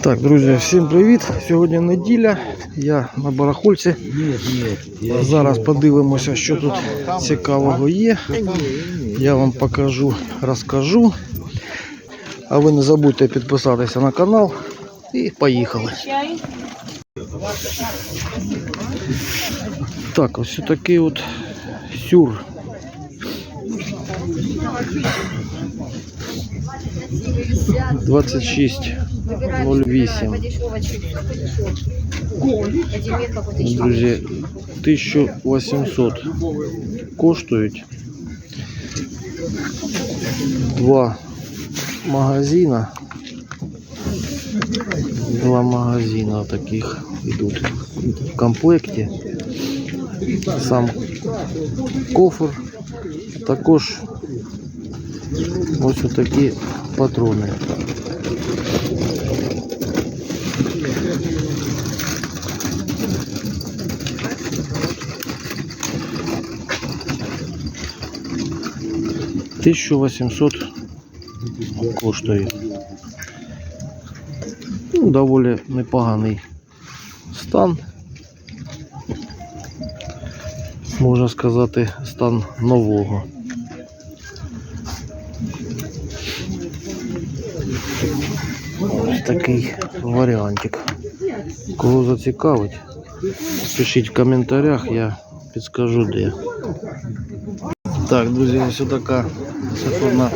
Так, друзі, всім привіт. Сьогодні неділя. Я на барахольці. Зараз подивимося, що тут цікавого є. Я вам покажу, розкажу. А ви не забудьте підписатися на канал. І поїхали. Так, ось такий от сюр. Двадцять шість ноль вісім. Друзі, 1800 коштують. Два магазина. Два магазина таких йдуть в комплекті. Сам кофр. Також ось такі патрони. Тисячу восемьсот коштує. Ну, доволі непоганий стан. Можна сказати, стан нового. Ось такий варіантик. Кого зацікавить, пишіть в коментарях, я підскажу де. Так, друзі, ось така сафорна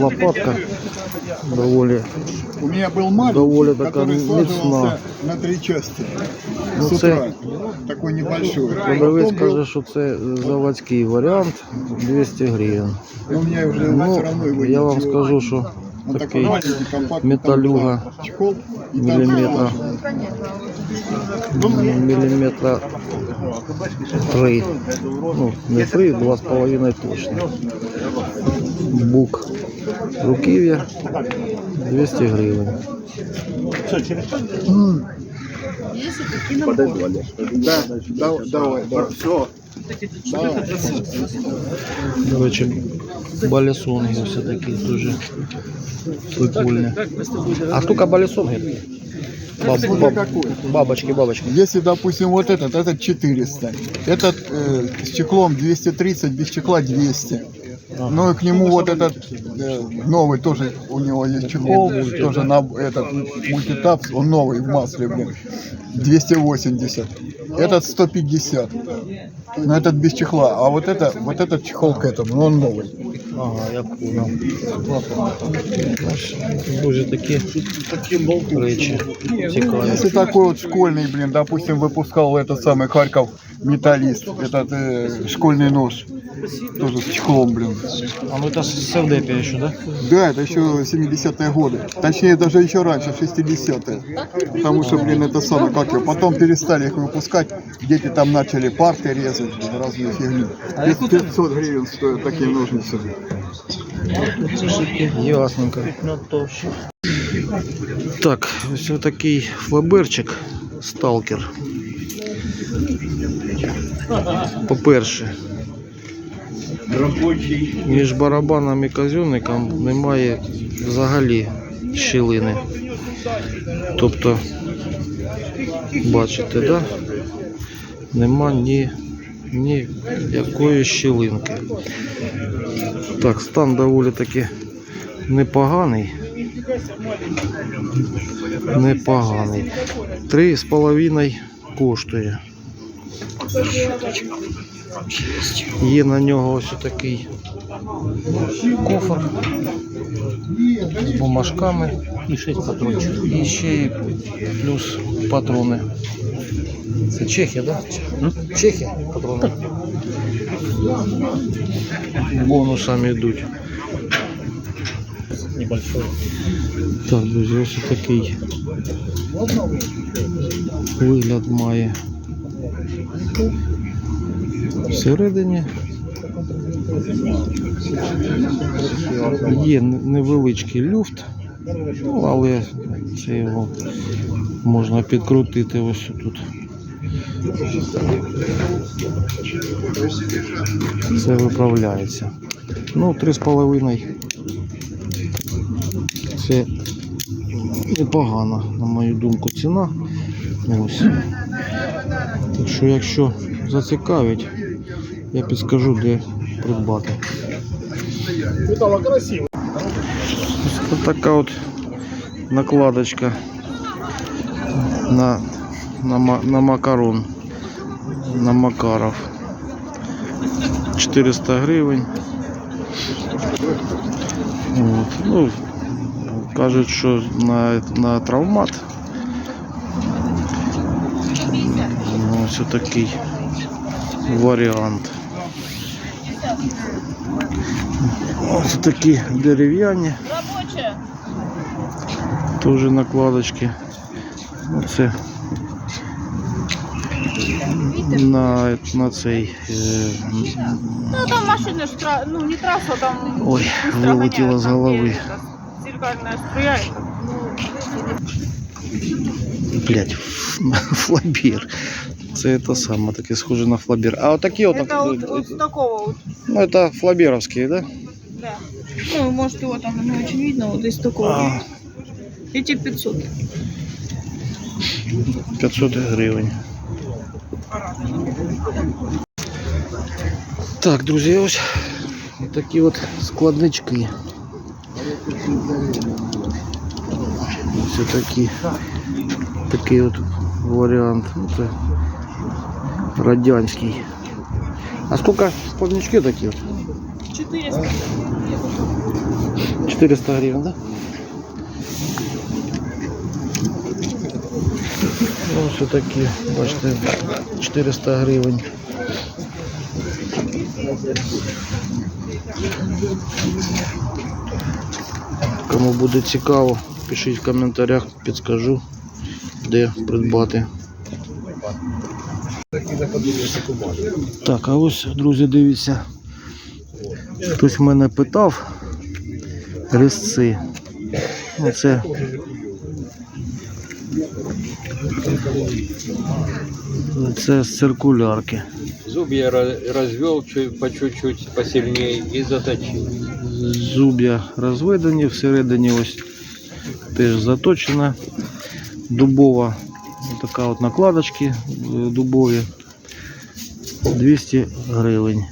лопатка. Доволі У меня был маленький, Довольно такая который мецна. складывался на три части. Ну, с утра. це- Такой небольшой. продавець Потом был- каже, що це заводський варіант 200 гривень. но у меня уже все Ну, равно его я нет. вам скажу, що Он такой такий маленький, компактный, металюга там чехол, и там міліметра, міліметра 3. Ну, не 3, 2,5 точно. Бук руків'я 200 гривень. Да, давай, давай, давай. Все. До речі, балісонги все такі дуже прикольні. А штука балісонги? Баб, баб, бабочки, бабочки. Если, допустим, вот этот, этот 400. Этот э, с чехлом 230, без чехла 200. Ну и к нему вот этот э, новый тоже у него есть чехол, тоже на этот мультитап, он новый в масле, блин, 280. Этот 150. Но этот без чехла, а вот это, вот этот чехол к этому, но он новый. Ага, я понял. Дуже такі речі цікаві. Если такой вот школьный, блин, допустим, выпускал этот самый Харьков металлист, этот э, школьный нож, тоже с чехлом, блин. А ну это с СВД еще, да? Да, это еще 70-е годы. Точнее, даже еще раньше, 60-е. Потому что, блин, это самое, как его, потом перестали их выпускать. Дети там начали парты резать, блин, разную фигню. 500 гривен стоят такие ножницы. Ясненько. Так, ось такий флаберчик сталкер. По-перше, між барабаном і казюнником немає взагалі щілини. Тобто, бачите, да? Нема ні, ні якої щілинки. Так, стан доволі таки непоганий. Непоганий. Три з половиною коштує. Є на нього ось такий кофр з бумажками і 6 патрончиків. І ще й плюс патрони. Це Чехія, так? Да? Чехія патрони. Бонусами йдуть. небольшой. Так, друзі, ось такий вигляд має Всередині. Є невеличкий люфт, ну, але це його можна підкрутити ось тут. Це виправляється. Ну, 3,5 Це непогана, на мою думку, ціна. Ось. Так що, якщо зацікавить, я підскажу, де придбати. Ось така от накладочка на, на, на макарон, на макаров. 400 гривень. От. Ну, кажуть, що на, на травмат. Ось такий варіант. Ось такі дерев'яні. Рабочая. Теж накладочки. Ну, Це на, на цей. Е, Ну там машины ж тра- ну не трасса, там ой, быстро вилетіло гоняют, з там, голови. где эта Зеркальная струя. и там, Блять, флабір. Це те саме, таке схоже на флабір. А отакі от, Это вот, вот с такого вот, ну це флабіровські, да? да. Ну, может, его там не очень видно, вот из такого. А, Эти 500. 500 гривень. Так, друзі, ось такі от складнички. Ось такі. Такий от варіант. Ну, це Радянський. А сколько складнички такі? от? 400. 400 гривень, да? Ну, Ось такі, бачите, 400 гривень. Кому буде цікаво, пишіть в коментарях, підскажу, де придбати. Так, а ось, друзі, дивіться. Хтось мене питав, різці. Оце це з циркулярки. Зубья ра- развел чуть, по чуть-чуть посильнее и заточил. Зуб'я розведені, всередині ось теж заточена. Дубова така от накладочки е, дубові. 200 гривень.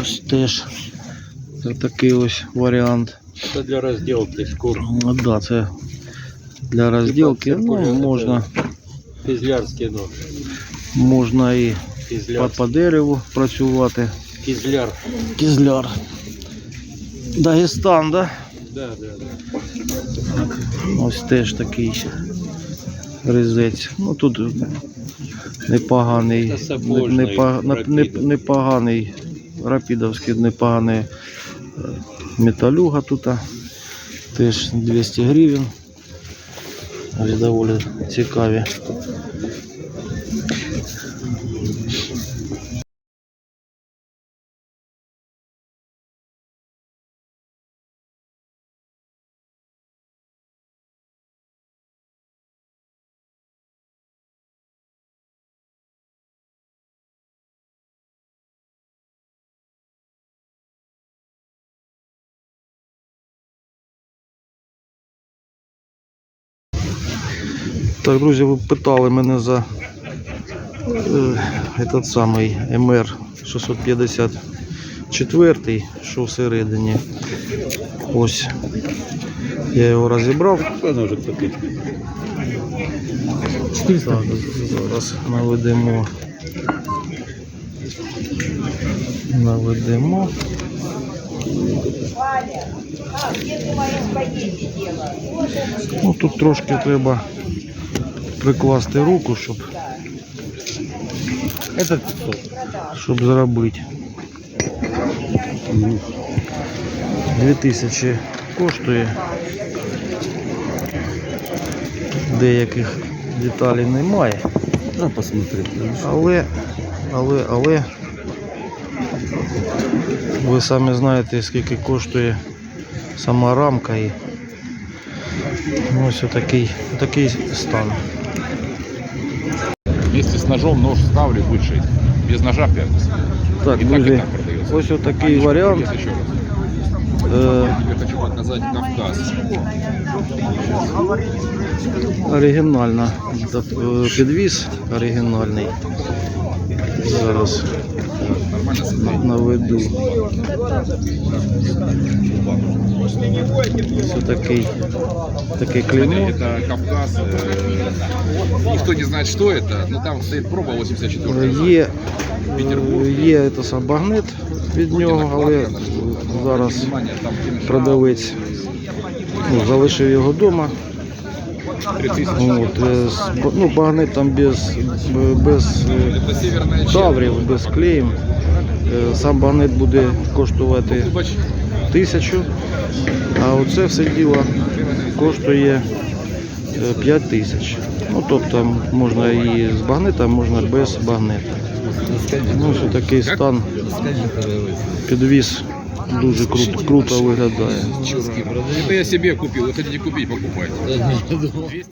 Ось теж це такий ось варіант. Это для разделки шкур. Ну, да, це для розділки. Ну, можна, Кизлярский нож. можна і по, по дереву працювати. Кизляр. Кізляр. Дагестан, да? Да, да, да. Ось теж такий різець. Ну тут непоганий, непоганий, рапідовський, непоганий е, металюга тут. Теж 200 гривень. Ось доволі цікаві. Так, друзі, ви питали мене за е, этот самий МР 654, що всередині. Ось я його розібрав. Так, зараз наведемо. Наведемо. Ну тут трошки треба прикласти руку, щоб, Это щоб зробити. 2000 коштує. Деяких деталей немає. Ну, посмотри. Але, але, але ви самі знаєте, скільки коштує сама рамка і ось такий, такий стан. Вместе с ножом нож ставлю будет 6. Без ножа 5. Так, И так, и так продается. ось отакий варіант. Я. Е, Я хочу показать Кавказ. оригінальна та- оригинальный. підвіз оригінальний Зараз Нормально на- наведу. Це такий, таке клеймо. Это Кавказ. э, Никто не знает, что это, но там стоит проба 84 Є, е, є це сам багнет від нього, але зараз Внимание, там кинешь продавець ну, залишив його вдома. 3000. От, е, ну, багнет там без, без е, таврів, без клеїм. Е, Сам багнет буде коштувати тисячу, а оце все діло коштує 5 тисяч. Ну, тобто можна і з багнета, можна без багнета. Ну, ось такий стан. Підвіз дуже круто, круто виглядає. Это я себе купил. Вы хотите купить, покупайте.